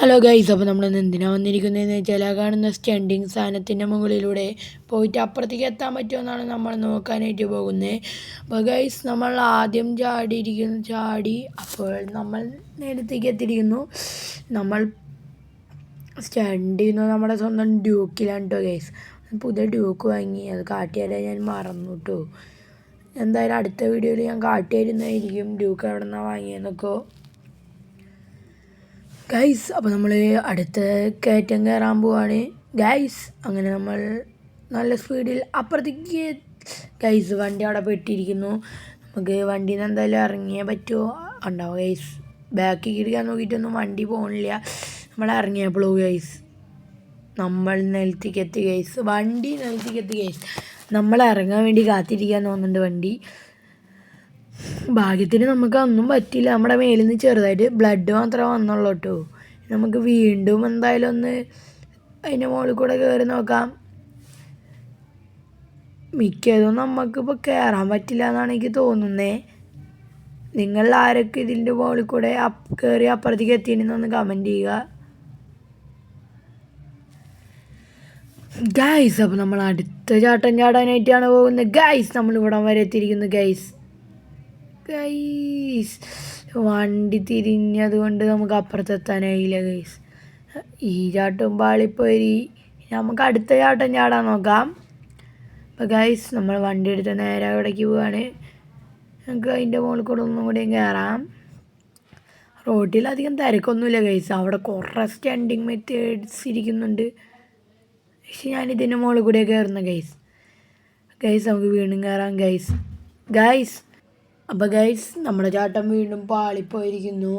Hello guys അപ്പോൾ നമ്മൾ എന്തിനാണ് വന്നിരിക്കുന്നതെന്ന് വെച്ചാൽ കാണുന്ന സ്റ്റണ്ടിങ് സാധനത്തിന്റെ മുകളിലൂടെ പോയിട്ട് അപ്പുറത്തേക്ക് എത്താൻ പറ്റുമെന്നാണ് നമ്മൾ നോക്കാനായിട്ട് പോകുന്നത്. അപ്പോൾ ഗൈസ് നമ്മൾ ആദ്യം ചാടിയിരിക്കുന്നു ചാടി അപ്പോൾ നമ്മൾ നേരത്തേക്ക് എത്തിയിരിക്കുന്നു. നമ്മൾ സ്റ്റണ്ട് ചെയ്യുന്നത് നമ്മുടെ സ്വന്തം ഡ്യൂക്കിലാണ് കേട്ടോ ഗൈസ് പുതിയ ഡ്യൂക്ക് വാങ്ങി അത് കാട്ടിയാലേ ഞാൻ മറന്നു കേട്ടോ എന്തായാലും അടുത്ത വീഡിയോയിൽ ഞാൻ കാട്ടിയായിരുന്നായിരിക്കും ഡ്യൂക്ക് എവിടെ നിന്നാണ് വാങ്ങിയതെന്നൊക്കെ ഗൈസ് അപ്പോൾ നമ്മൾ അടുത്ത കയറ്റം കയറാൻ പോവാണ്. ഗൈസ് അങ്ങനെ നമ്മൾ നല്ല സ്പീഡിൽ അപ്പുറത്തേക്ക് ഗൈസ് വണ്ടി അവിടെ പെട്ടിരിക്കുന്നു. നമുക്ക് വണ്ടിയിൽ നിന്ന് എന്തായാലും ഇറങ്ങിയേ പറ്റുമോ ഉണ്ടാവും ഗൈസ് ബാക്കിൽ കിടക്കാൻ നോക്കിയിട്ടൊന്നും വണ്ടി പോകണില്ല നമ്മൾ ഇറങ്ങിയപ്പോഴോ ഗൈസ് നമ്മൾ നിലത്തേക്ക് എത്തി ഗൈസ് വണ്ടി നിലത്തേക്ക് എത്തി ഗൈസ് നമ്മൾ ഇറങ്ങാൻ വേണ്ടി കാത്തിരിക്കാൻ തോന്നുന്നുണ്ട് വണ്ടി. ഭാഗ്യത്തിന് നമുക്ക് ഒന്നും പറ്റിയില്ല. നമ്മുടെ മേലിൽ നിന്ന് ചെറുതായിട്ട് ബ്ലഡ് മാത്രമേ വന്നുള്ളൂ കേട്ടോ നമുക്ക് വീണ്ടും എന്തായാലും ഒന്ന് അതിന്റെ മുകളിൽ കൂടെ കയറി നോക്കാം. മിക്കതും നമുക്കിപ്പോൾ കയറാൻ പറ്റില്ല എന്നാണ് എനിക്ക് തോന്നുന്നത് നിങ്ങൾ ആരൊക്കെ ഇതിന്റെ മുകളിൽ കൂടെ കയറി അപ്പുറത്തേക്ക് എത്തിയെന്നൊന്ന് കമന്റ് ചെയ്യുക. ഗൈസ് അപ്പോൾ നമ്മൾ അടുത്ത ചാട്ടം ചാടാനായിട്ടാണ് പോകുന്നത്. ഗൈസ് നമ്മൾ ഇവിടം വരെ എത്തിയിരിക്കുന്നു ഗൈസ് ഗൈസ് വണ്ടി തിരിഞ്ഞത് കൊണ്ട് നമുക്ക് അപ്പുറത്തെത്താനായില്ല ഗൈസ് ഈ ചാട്ടും പാളിപ്പോയി. നമുക്ക് അടുത്ത ചാട്ടം ചാടാൻ നോക്കാം. അപ്പോൾ ഗൈസ് നമ്മൾ വണ്ടി എടുത്ത് നേരെ അവിടേക്ക് പോവാണ്. നമുക്ക് അതിന്റെ മുകളിൽ കൂടെ ഒന്നും കൂടി കയറാം റോഡിൽ അധികം തിരക്കൊന്നുമില്ല ഗൈസ് അവിടെ കുറേ സ്റ്റാൻഡിങ് മെത്തേഡ്സ് ഇരിക്കുന്നുണ്ട്. പക്ഷെ ഞാൻ ഇതിന്റെ മുകളിൽ കൂടെ കയറുന്ന ഗൈസ് ഗൈസ് നമുക്ക് വീണ്ടും കയറാം ഗൈസ് ഗൈസ് അപ്പോൾ ഗൈസ് നമ്മുടെ ചാട്ടം വീണ്ടും പാളിപ്പോയിരിക്കുന്നു.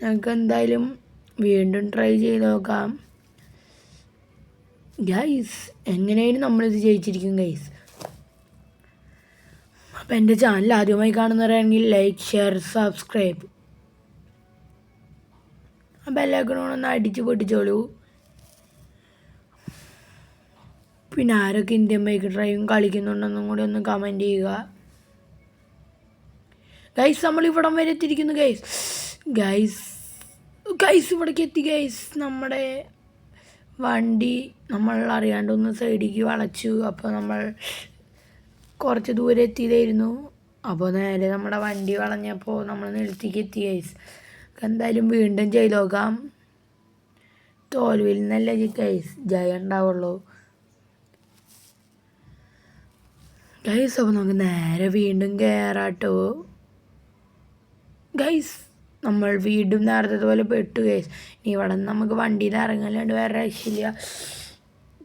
ഞങ്ങൾക്ക് എന്തായാലും വീണ്ടും ട്രൈ ചെയ്ത് നോക്കാം. ഗൈസ് എങ്ങനെയായാലും നമ്മളിത് ജയിച്ചിരിക്കും ഗൈസ് അപ്പോൾ എന്റെ ചാനൽ ആദ്യമായി കാണുന്നവരാണെങ്കിൽ ലൈക്ക് ഷെയർ സബ്സ്ക്രൈബ് അപ്പം എല്ലാവർക്കും ഒന്ന് അടിച്ച് പൊട്ടിച്ചോളൂ. പിന്നെ ആരൊക്കെ ഇന്ത്യൻ ബൈക്ക് ഡ്രൈവിംഗ് കളിക്കുന്നുണ്ടെന്നും കൂടി ഒന്ന് കമന്റ് ചെയ്യുക. ഗൈസ് നമ്മൾ ഇവിടം വരെ എത്തിയിരിക്കുന്നു ഗൈസ് ഗൈസ് ഗൈസ് ഇവിടേക്ക് എത്തി ഗൈസ് നമ്മുടെ വണ്ടി നമ്മൾ അറിയാണ്ട് ഒന്ന് സൈഡിലേക്ക് വളച്ചു. അപ്പോൾ നമ്മൾ കുറച്ച് ദൂരെ എത്തിയതായിരുന്നു. അപ്പോൾ നേരെ നമ്മുടെ വണ്ടി വളഞ്ഞപ്പോൾ നമ്മൾ നിലത്തേക്ക് എത്തി ഗൈസ് എന്തായാലും വീണ്ടും ചെയ്ത് നോക്കാം തോൽവിൽ നിന്നല്ല ഗൈസ് ജയം ഉണ്ടാവുള്ളൂ. ഗൈസ് അപ്പോൾ നമുക്ക് നേരെ വീണ്ടും കയറാട്ടോ ഗൈസ് നമ്മൾ വീണ്ടും നേരത്തെ പോലെ പെട്ടു ഗൈസ് ഇനി ഇവിടെ നിന്ന് നമുക്ക് വണ്ടിയിൽ നിന്ന് ഇറങ്ങാല്ലാണ്ട് വേറെ രക്ഷയില്ല.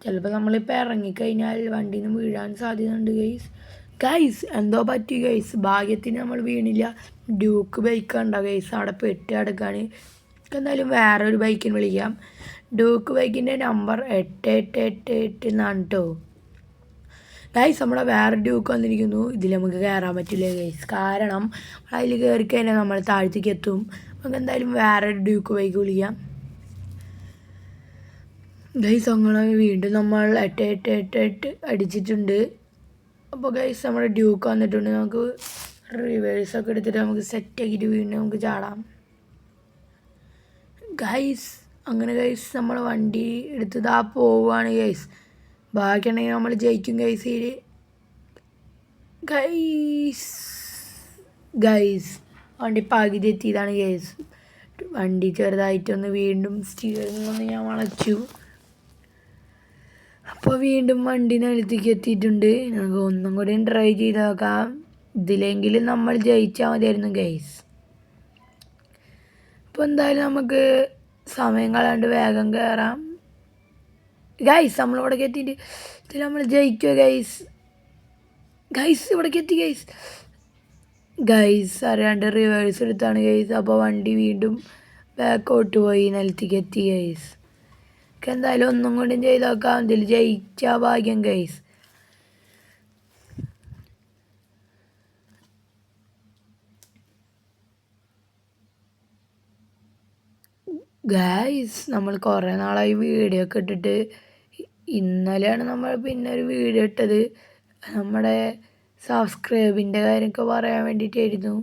ചിലപ്പോൾ നമ്മളിപ്പോൾ ഇറങ്ങിക്കഴിഞ്ഞാൽ വണ്ടിയിൽ നിന്ന് വീഴാൻ സാധ്യതയുണ്ട് ഗൈസ് ഗൈസ് എന്തോ പറ്റി ഗൈസ് ഭാഗ്യത്തിന് നമ്മൾ വീണില്ല. ഡ്യൂക്ക് ബൈക്ക് ഉണ്ടോ ഗൈസ് അവിടെ പെട്ട് കിടക്കാണ്. എന്തായാലും വേറെ ഒരു ബൈക്കിന് വിളിക്കാം. ഡ്യൂക്ക് ബൈക്കിന്റെ നമ്പർ എട്ട് എട്ട് എട്ട് എട്ട് എന്നാണ് കേട്ടോ ഗൈസ് നമ്മളെ വേറെ ഡ്യൂക്ക് വന്നിരിക്കുന്നു. ഇതിൽ നമുക്ക് കയറാൻ പറ്റില്ല ഗൈസ് കാരണം അതിൽ കയറി കഴിഞ്ഞാൽ നമ്മൾ താഴത്തേക്ക് എത്തും. നമുക്ക് എന്തായാലും വേറെ ഡ്യൂക്ക് ബൈക്ക് വിളിക്കാം. ഗൈസ് അങ്ങനെ വീണ്ടും നമ്മൾ എട്ട് എട്ട് എട്ട് എട്ട് അടിച്ചിട്ടുണ്ട്. അപ്പോൾ ഗൈസ് നമ്മുടെ ഡ്യൂക്ക് വന്നിട്ടുണ്ട്. നമുക്ക് റിവേഴ്സ് ഒക്കെ എടുത്തിട്ട് നമുക്ക് സെറ്റ് സെറ്റാക്കിയിട്ട് വീണ്ടും നമുക്ക് ചാടാം. ഗൈസ് അങ്ങനെ ഗൈസ് നമ്മൾ വണ്ടി എടുത്തത് പോവുകയാണ് ഗൈസ് ബാക്കിയുണ്ടെങ്കിൽ നമ്മൾ ജയിക്കും ഗൈസ് ഗൈസ് ഗൈസ് വണ്ടി പകുതി എത്തിയതാണ് ഗൈസ് വണ്ടി ചെറുതായിട്ടൊന്ന് വീണ്ടും സ്റ്റിയറിംഗ് ഒന്ന് ഞാൻ വളച്ചു. അപ്പോൾ വീണ്ടും വണ്ടി നിലത്തേക്ക് എത്തിയിട്ടുണ്ട്. നമുക്ക് ഒന്നും കൂടി ട്രൈ ചെയ്ത് നോക്കാം. ഇതിലെങ്കിലും നമ്മൾ ജയിച്ചാൽ മതിയായിരുന്നു ഗൈസ് അപ്പോൾ എന്തായാലും നമുക്ക് സമയം കളയാണ്ട് വേഗം കയറാം ഗൈസ് നമ്മളിവിടേക്ക് എത്തിയിട്ട് ഇതിൽ നമ്മൾ ജയിക്കുക ഗൈസ് ഗൈസ് ഇവിടേക്ക് എത്തി ഗൈസ് ഗൈസ് അറിയാണ്ട് റിവേഴ്സ് എടുത്താണ് ഗൈസ് അപ്പോൾ വണ്ടി വീണ്ടും ബാക്കോട്ട് പോയി നിലത്തേക്ക് എത്തി ഗൈസ് എന്തായാലും ഒന്നും കൊണ്ടും ചെയ്ത് നോക്കാം. ഇതിൽ ജയിച്ച ഭാഗ്യം ഗൈസ് ഗൈസ് നമ്മൾ കുറേ നാളായി വീഡിയോ ഒക്കെ ഇട്ടിട്ട്. ഇന്നലെയാണ് നമ്മൾ പിന്നെ ഒരു വീഡിയോ ഇട്ടത്. നമ്മുടെ സബ്സ്ക്രൈബിന്റെ കാര്യമൊക്കെ പറയാൻ വേണ്ടിയിട്ടായിരുന്നു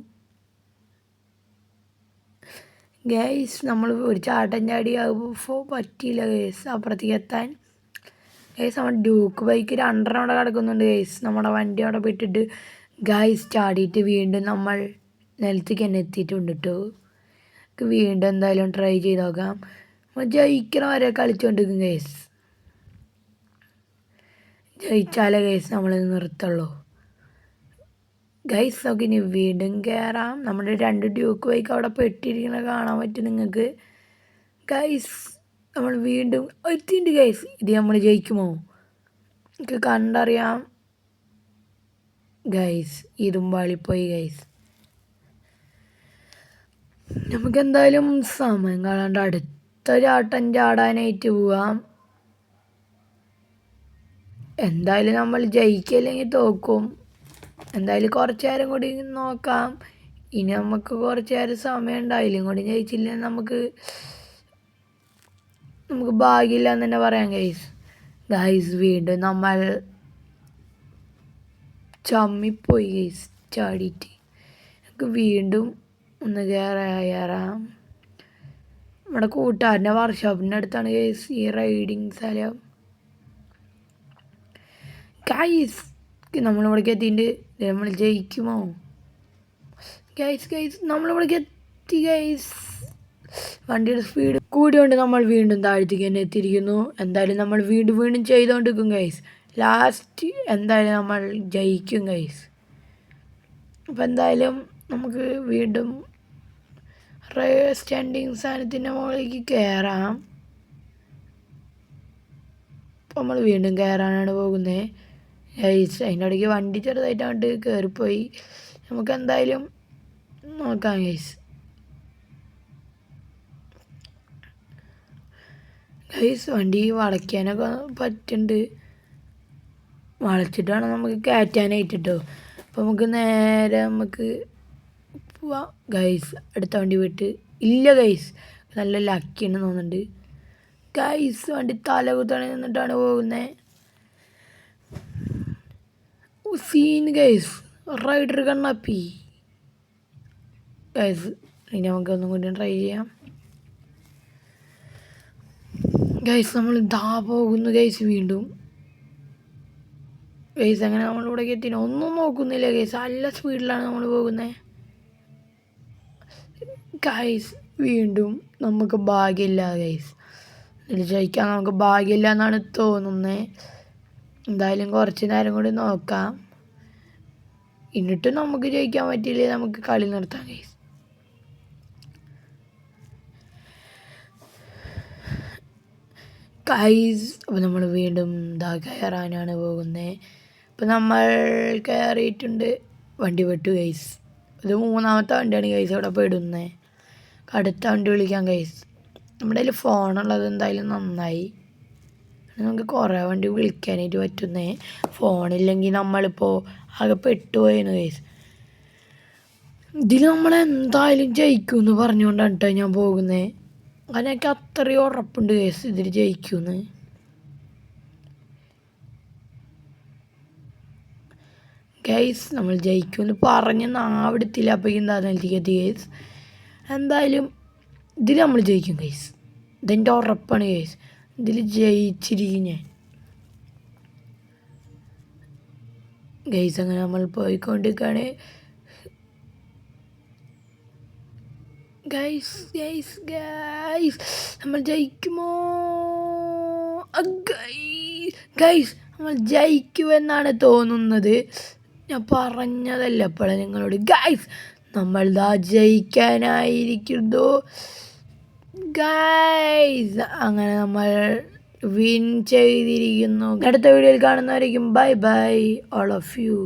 ഗൈസ് നമ്മൾ ഒരു ചാട്ടം ചാടി ആകുമ്പോൾ പറ്റിയില്ല ഗൈസ് അപ്പുറത്തേക്ക് എത്താൻ. ഗൈസ് നമ്മൾ ഡ്യൂക്ക് ബൈക്ക് രണ്ടെണ്ണം അവിടെ കിടക്കുന്നുണ്ട് ഗൈസ് നമ്മുടെ വണ്ടി അവിടെ വിട്ടിട്ട് ഗൈസ് ചാടിയിട്ട് വീണ്ടും നമ്മൾ നിലത്തേക്ക് തന്നെ എത്തിയിട്ടുണ്ട് കേട്ടോ നമുക്ക് വീണ്ടും എന്തായാലും ട്രൈ ചെയ്ത് നോക്കാം. നമ്മൾ ജയിക്കണം വരെ കളിച്ചുകൊണ്ടിരിക്കും കേസ് ജയിച്ചാലേ കേസ് നമ്മൾ നിർത്തുള്ളൂ. ഗൈസ് ഒക്കെ ഇനി വീണ്ടും കയറാം നമ്മുടെ രണ്ട് ഡ്യൂക്ക് ബൈക്ക് അവിടെ പെട്ടിരിക്കണ കാണാൻ പറ്റും നിങ്ങൾക്ക്. ഗൈസ് നമ്മൾ വീണ്ടും എത്തിയിട്ടുണ്ട് ഗൈസ് ഇത് നമ്മൾ ജയിക്കുമോ? എനിക്ക് കണ്ടറിയാം. ഗൈസ് ഇതും വാളിപ്പോയി ഗൈസ് നമുക്ക് എന്തായാലും സമയം കാണാണ്ട് അടുത്ത ചാട്ടം ചാടാനായിട്ട് പോവാം. എന്തായാലും നമ്മൾ ജയിക്കില്ലെങ്കിൽ തോക്കും. എന്തായാലും കുറച്ച് നേരം കൂടി നോക്കാം. ഇനി നമുക്ക് കുറച്ച് നേരം സമയം ഉണ്ടായില്ലും കൂടി ജയിച്ചില്ല നമുക്ക് നമുക്ക് ഭാഗ്യമില്ല എന്ന് തന്നെ പറയാം ഗൈസ് ഗൈസ് വീണ്ടും നമ്മൾ ചമ്മിപ്പോയി ഗൈസ് ചാടിയിട്ട്. നമുക്ക് വീണ്ടും ഒന്ന് കയറാം നമ്മുടെ കൂട്ടുകാരന്റെ വർക്ക്ഷോപ്പിന്റെ അടുത്താണ് ഗൈസ് ഈ റൈഡിങ് സ്ഥലം. ഗൈസ് നമ്മളിവിടേക്ക് എത്തിയിട്ട് നമ്മൾ ജയിക്കുമോ? ഗൈസ് ഗൈസ് നമ്മളിവിടേക്ക് എത്തി ഗൈസ് വണ്ടിയുടെ സ്പീഡ് കൂടിയോണ്ട് നമ്മൾ വീണ്ടും താഴ്ത്തിക്ക് തന്നെ എത്തിയിരിക്കുന്നു. എന്തായാലും നമ്മൾ വീണ്ടും വീണ്ടും ചെയ്തുകൊണ്ടിരിക്കും ഗൈസ് ലാസ്റ്റ് എന്തായാലും നമ്മൾ ജയിക്കും ഗൈസ് അപ്പോൾ എന്തായാലും നമുക്ക് വീണ്ടും സ്റ്റാൻഡിങ് സാധനത്തിന്റെ മുകളിലേക്ക് കയറാം. അപ്പോൾ നമ്മൾ വീണ്ടും കയറാനാണ് പോകുന്നത് അതിന്റെ ഇടയ്ക്ക് വണ്ടി ചെറുതായിട്ട് അങ്ങോട്ട് കയറിപ്പോയി. നമുക്ക് എന്തായാലും നോക്കാം ഗൈസ് ഗൈസ് വണ്ടി വളയ്ക്കാനൊക്കെ പറ്റുന്നുണ്ട്. വളച്ചിട്ടാണ് നമുക്ക് കയറ്റാനായിട്ട് കേട്ടോ അപ്പോൾ നമുക്ക് നേരെ നമുക്ക് പോവാം. ഗൈസ് അടുത്ത വണ്ടി വിട്ട് ഇല്ല ഗൈസ് നല്ല ലക്കി ഉണ്ട് തോന്നുന്നുണ്ട്. ഗൈസ് വണ്ടി തല കുത്തണി നിന്നിട്ടാണ് പോകുന്നത് സീൻ ഗൈസ് റൈഡർ കണ്ണപ്പി. ഗൈസ് ഇനി നമുക്ക് ഒന്നും കൂടി ട്രൈ ചെയ്യാം. ഗൈസ് നമ്മൾ ദാ പോകുന്നു ഗൈസ് വീണ്ടും. ഗൈസ് അങ്ങനെ നമ്മളിവിടെ എത്തിന ഒന്നും നോക്കുന്നില്ല ഗൈസ് നല്ല സ്പീഡിലാണ് നമ്മൾ പോകുന്നത് ഗൈസ് വീണ്ടും നമുക്ക് ഭാഗ്യമില്ല ഗൈസ് ഇതിൽ ജയിക്കാൻ നമുക്ക് ഭാഗ്യമില്ല എന്നാണ് തോന്നുന്നത് എന്തായാലും കുറച്ച് നേരം കൂടി നോക്കാം. എന്നിട്ടും നമുക്ക് ജയിക്കാൻ പറ്റിയില്ലേ നമുക്ക് കളി നിർത്താം ഗൈസ് ഗൈസ് അപ്പോൾ നമ്മൾ വീണ്ടും ഇതാ കയറാനാണ് പോകുന്നത് അപ്പോൾ നമ്മൾ കയറിയിട്ടുണ്ട്. വണ്ടി പെട്ടു ഗൈസ് ഇത് മൂന്നാമത്തെ വണ്ടിയാണ് ഗൈസ് അവിടെ പെടുന്നത് അടുത്ത വണ്ടി വിളിക്കാം ഗൈസ് നമ്മുടെ കയ്യിൽ ഫോണുള്ളത് എന്തായാലും നന്നായി. നമുക്ക് കുറേ വണ്ടി വിളിക്കാനായിട്ട് പറ്റുന്നേ. ഫോണില്ലെങ്കിൽ നമ്മളിപ്പോൾ ആകെ പെട്ടുപോയെന്ന് ഗൈസ് ഇതിൽ നമ്മൾ എന്തായാലും ജയിക്കും എന്ന് പറഞ്ഞുകൊണ്ടാണ് കേട്ടോ ഞാൻ പോകുന്നത് അതിനൊക്കെ അത്രയും ഉറപ്പുണ്ട് കേസ് ഇതിൽ ജയിക്കുമെന്ന് ഗൈസ് നമ്മൾ ജയിക്കുമെന്ന് പറഞ്ഞ് നാവിടത്തില്ല. അപ്പോൾ എന്താണെന്ന് എനിക്ക് ഗൈസ് എന്തായാലും ഇതിൽ നമ്മൾ ജയിക്കും കേസ് ഇതെന്റെ ഉറപ്പാണ് കേസ് ഇതിൽ ജയിച്ചിരിക്കും ഞാൻ. ഗൈസ് അങ്ങനെ നമ്മൾ പോയിക്കൊണ്ടിരിക്കുകയാണ് ഗൈസ് ഗൈസ് ഗൈസ് നമ്മൾ ജയിക്കുമോ? ഗൈസ് നമ്മൾ ജയിക്കുമെന്നാണ് തോന്നുന്നത്. ഞാൻ പറഞ്ഞതല്ല അപ്പോഴാണ് നിങ്ങളോട്. ഗൈസ് നമ്മൾ ദാ ജയിക്കാനായിരിക്കുന്നു. ഗൈസ് അങ്ങനെ നമ്മൾ വിൻ ചെയ്തിരിക്കുന്നു. അടുത്ത വീഡിയോയിൽ കാണുന്നവരായിരിക്കും bye bye all of you